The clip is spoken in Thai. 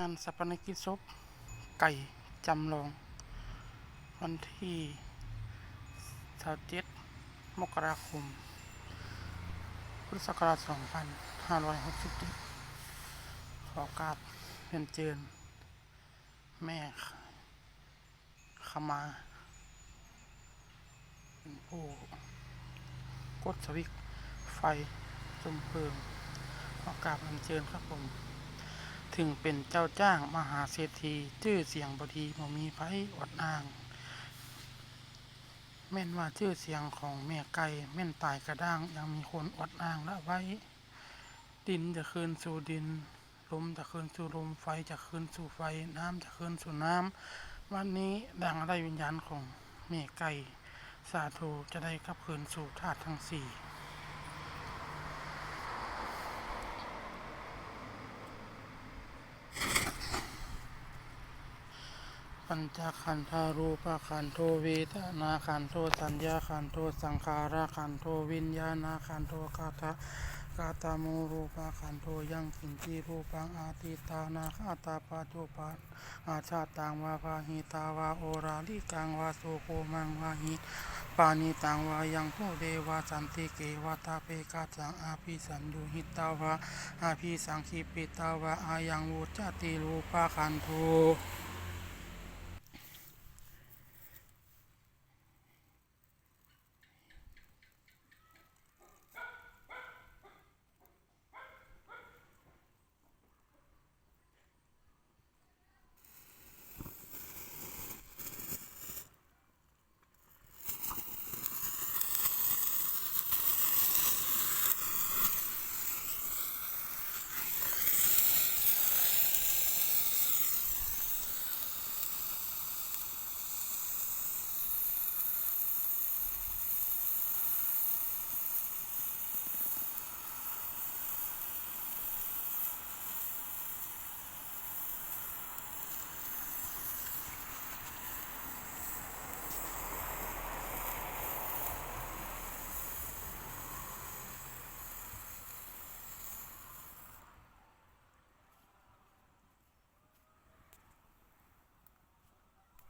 งานสัปนกิจศพไก่จำลอง วันที่27มกราคม พุทธศักราช2567ขอกราบเรียนเจิญ แม่ขมาเป็นผู้กดสวิตไฟจมเพลิงขอกราบเรียนเจิญครับผม ถึงเป็นเจ้าจ้างมหาเศรษฐีชื่อเสียงบดีบ่มีไผอดอ้าง แม่นว่าชื่อเสียงของแม่ไก่แม่นตายกระด้างยังมีคนอดอ้างละไว้ ดินจะคืนสู่ดินลมจะคืนสู่ลมไฟจะคืนสู่ไฟน้ำจะคืนสู่น้ำวันนี้ดังได้วิญญาณของแม่ไก่สาธุจะได้กลับคืนสู่ธาตุทั้งสี่ ปัญจขันธารูปขันโทเวทนาขันโทสัญญาขันโทสังขารขันโทวิญญาณขันโทกาตากาตามูรูปขันโทยังกินจีรูปังอาติตานาคาตาปาจุปาอาชาตังวาภาหิตาวาโอราลิกังวาสุโคมังวาหิปานิตังวายังโพเดวาสันติเกวาตาเปกาจังอาภิสัญญูหิตาวาอาภิสังคีปิตาวาอายังวุจติรูปขันโท